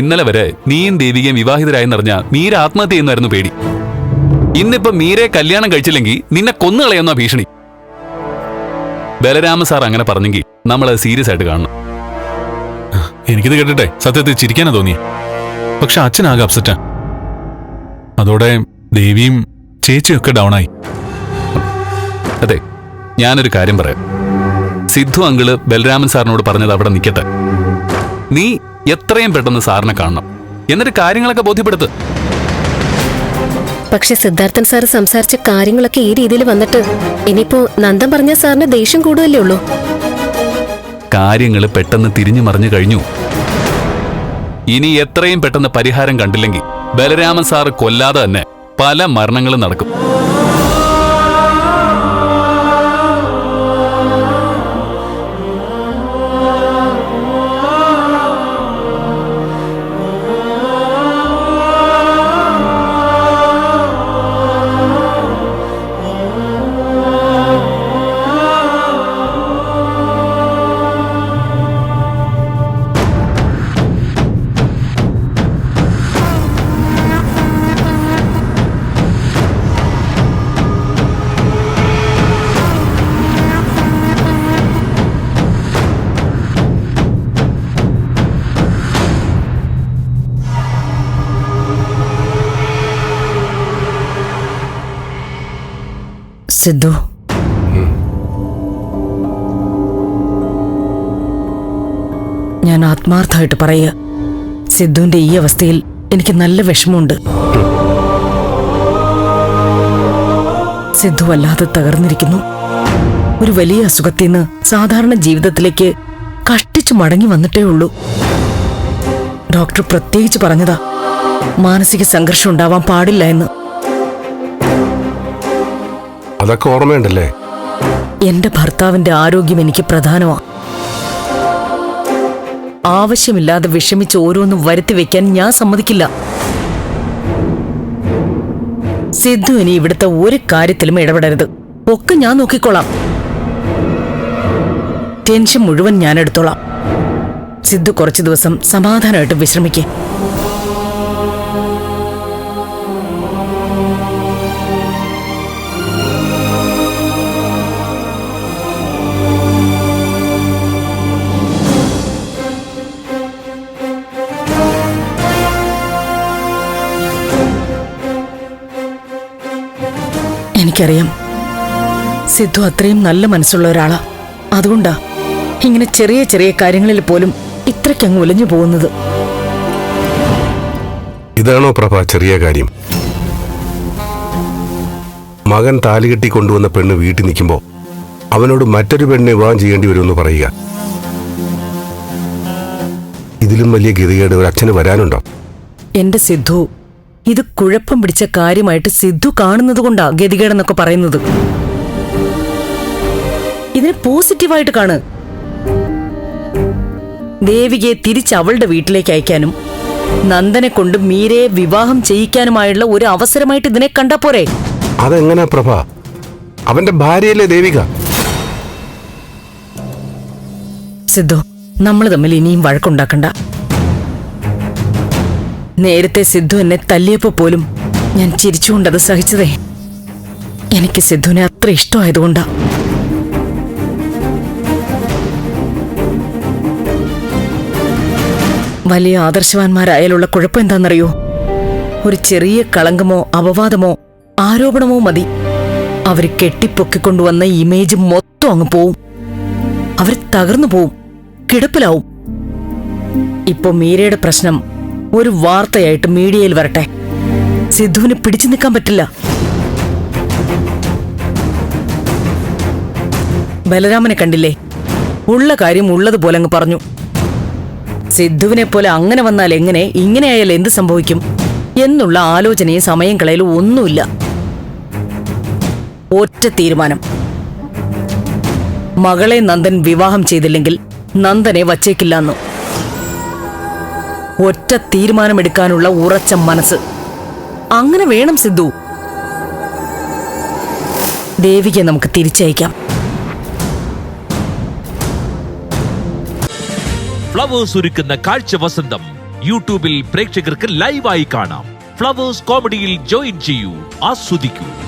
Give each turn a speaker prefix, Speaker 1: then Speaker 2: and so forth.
Speaker 1: ഇന്നലെ വരെ നീയും ദേവികയും വിവാഹിതരായെന്നറിഞ്ഞ മീര ആത്മഹത്യ ചെയ്യുന്നായിരുന്നു പേടി. ഇന്നിപ്പോ മീരെ കല്യാണം കഴിച്ചില്ലെങ്കിൽ നിന്നെ കൊന്നുകളയുന്ന ഭീഷണി. ബലരാമ സാർ അങ്ങനെ പറഞ്ഞെങ്കിൽ നമ്മൾ സീരിയസ് ആയിട്ട് കാണണം.
Speaker 2: എനിക്കിത് കേട്ടിട്ടെ സത്യത്തിൽ ചിരിക്കാനാ തോന്നി പക്ഷെ അച്ഛനാകെ അപ്സെറ്റാ. അതോടെ ദേവിയും ചേച്ചിയൊക്കെ ആയി
Speaker 1: അതെ ഞാനൊരു കാര്യം പറയാം. സിദ്ധു അങ്കിൾ ബലരാമൻ സാറിനോട് പറഞ്ഞത് അവിടെ നിൽക്കട്ടെ നീ എത്രയും പെട്ടെന്ന് സാറിനെ കാണണം. എന്നിട്ട് കാര്യങ്ങളൊക്കെ ബോധ്യപ്പെടുത്ത്.
Speaker 3: പക്ഷെ സിദ്ധാർത്ഥൻ സാർ സംസാരിച്ച കാര്യങ്ങളൊക്കെ ഈ രീതിയിൽ വന്നിട്ട് ഇനിയിപ്പോ നന്ദൻ പറഞ്ഞ സാറിന് ദേഷ്യം കൂടുതലേ ഉള്ളൂ?
Speaker 1: കാര്യങ്ങൾ പെട്ടെന്ന് തിരിഞ്ഞു മറിഞ്ഞു കഴിഞ്ഞു. ഇനി എത്രയും പെട്ടെന്ന് പരിഹാരം കണ്ടില്ലെങ്കിൽ ബലരാമൻ സാർ കൊല്ലാതെ തന്നെ പല മരണങ്ങളും നടക്കും.
Speaker 4: സിദ്ധു. ഞാൻ ആത്മാർത്ഥമായിട്ട് പറയുക സിദ്ധുവിന്റെ ഈ അവസ്ഥയിൽ എനിക്ക് നല്ല വിഷമമുണ്ട്. സിദ്ധു വല്ലാതെ തകർന്നിരിക്കുന്നു. ഒരു വലിയ അസുഖത്തിൽ നിന്ന് സാധാരണ ജീവിതത്തിലേക്ക് കഷ്ടിച്ചു മടങ്ങി വന്നിട്ടേ ഉള്ളൂ. ഡോക്ടർ പ്രത്യേകിച്ച് പറഞ്ഞതാ മാനസിക സംഘർഷം ഉണ്ടാവാൻ പാടില്ല എന്ന്.
Speaker 5: അതൊക്കെ ഓർമ്മയുണ്ടല്ലേ?
Speaker 4: എന്റെ ഭർത്താവിന്റെ ആരോഗ്യം എനിക്ക് പ്രധാനമാണ് ആവശ്യമില്ലാതെ വിഷമിച്ച് ഓരോന്നും വരുത്തി വെക്കാൻ ഞാൻ സമ്മതിക്കില്ല. സിദ്ധു ഇനി ഇവിടുത്തെ ഒരു കാര്യത്തിലും ഇടപെടരുത്. ഒക്കെ ഞാൻ നോക്കിക്കോളാം. ടെൻഷൻ മുഴുവൻ ഞാൻ എടുത്തോളാം. സിദ്ധു കുറച്ചു ദിവസം സമാധാനമായിട്ട് വിശ്രമിക്കേ. എനിക്കറിയാം. സിദ്ധു അത്രയും നല്ല മനസ്സുള്ള ഒരാളാ. അതുകൊണ്ടാ ഇങ്ങനെ ചെറിയ ചെറിയ കാര്യങ്ങളിൽ പോലും ഇത്രയ്ക്കങ്ങ് ഒലഞ്ഞു പോകുന്നത്.
Speaker 5: ഇതാണോ പ്രഭ ചെറിയ കാര്യം? മകൻ താലികെട്ടി കൊണ്ടുവന്ന പെണ്ണ് വീട്ടിൽ നിൽക്കുമ്പോൾ അവനോട് മറ്റൊരു പെണ്ണ് വിവാഹം ചെയ്യേണ്ടി വരുമെന്ന് പറയുക. ഇതിലും വലിയ ഗതികേട് ഒരു അച്ഛന് വരാനുണ്ടോ?
Speaker 4: എന്റെ സിദ്ധു ഇത് കുഴപ്പം പിടിച്ച കാര്യമായിട്ട് സിദ്ധു കാണുന്നത് കൊണ്ടാ ഗതികേടെന്നൊക്കെ പറയുന്നത്. ഇതിനെ പോസിറ്റീവായിട്ട് കാണ്. ദേവികയെ തിരിച്ച് അവളുടെ വീട്ടിലേക്ക് അയക്കാനും നന്ദനെ കൊണ്ട് മീരയെ വിവാഹം ചെയ്യിക്കാനുമായുള്ള ഒരു അവസരമായിട്ട് ഇതിനെ കണ്ടാ പോരെ.
Speaker 5: അതെങ്ങനാ പ്രഭ? അവന്റെ ഭാര്യയല്ലേ ദേവിക?
Speaker 4: സിദ്ധു നമ്മൾ തമ്മിൽ ഇനിയും വഴക്കുണ്ടാക്കണ്ട. നേരത്തെ സിദ്ധു എന്നെ തല്ലിയപ്പോ പോലും ഞാൻ ചിരിച്ചുകൊണ്ടത് സഹിച്ചതേ. എനിക്ക് സിദ്ധുവിനെ അത്ര ഇഷ്ടമായതുകൊണ്ടാ. വലിയ ആദർശവാന്മാരായാലുള്ള കുഴപ്പം എന്താണെന്നറിയോ? ഒരു ചെറിയ കളങ്കമോ അപവാദമോ ആരോപണമോ മതി. അവർ കെട്ടിപ്പൊക്കിക്കൊണ്ടുവന്ന ഇമേജ് മൊത്തം അങ്ങ് പോവും. അവർ തകർന്നു പോവും. കിടപ്പിലാവും. ഇപ്പൊ മീരയുടെ പ്രശ്നം ഒരു വാർത്തയായിട്ട് മീഡിയയിൽ വരട്ടെ. സിദ്ധുവിന് പിടിച്ചു നിൽക്കാൻ പറ്റില്ല. ബലരാമനെ കണ്ടില്ലേ? ഉള്ള കാര്യം ഉള്ളതുപോലെ അങ്ങ് പറഞ്ഞു. സിദ്ധുവിനെ പോലെ അങ്ങനെ വന്നാൽ എങ്ങനെ ഇങ്ങനെയായാൽ എന്ത് സംഭവിക്കും? എന്നുള്ള ആലോചനയും സമയം കളയലും ഒന്നുമില്ല. ഒറ്റ തീരുമാനം. മകളെ നന്ദൻ വിവാഹം ചെയ്തില്ലെങ്കിൽ നന്ദനെ വച്ചേക്കില്ലെന്നു. ഒറ്റ തീരുമാനമെടുക്കാനുള്ള ഉറച്ച മനസ്സ്. അങ്ങനെ വേണം സിദ്ധു. ദേവിയെ നമുക്ക് തിരിച്ചയക്കാം.
Speaker 6: ഫ്ലവേഴ്സ് ഒരുക്കുന്ന കാഴ്ച വസന്തം യൂട്യൂബിൽ പ്രേക്ഷകർക്ക് ലൈവായി കാണാം. ഫ്ലവേഴ്സ് കോമഡിയിൽ ജോയിൻ ചെയ്യൂ ആസ്വദിക്കൂ.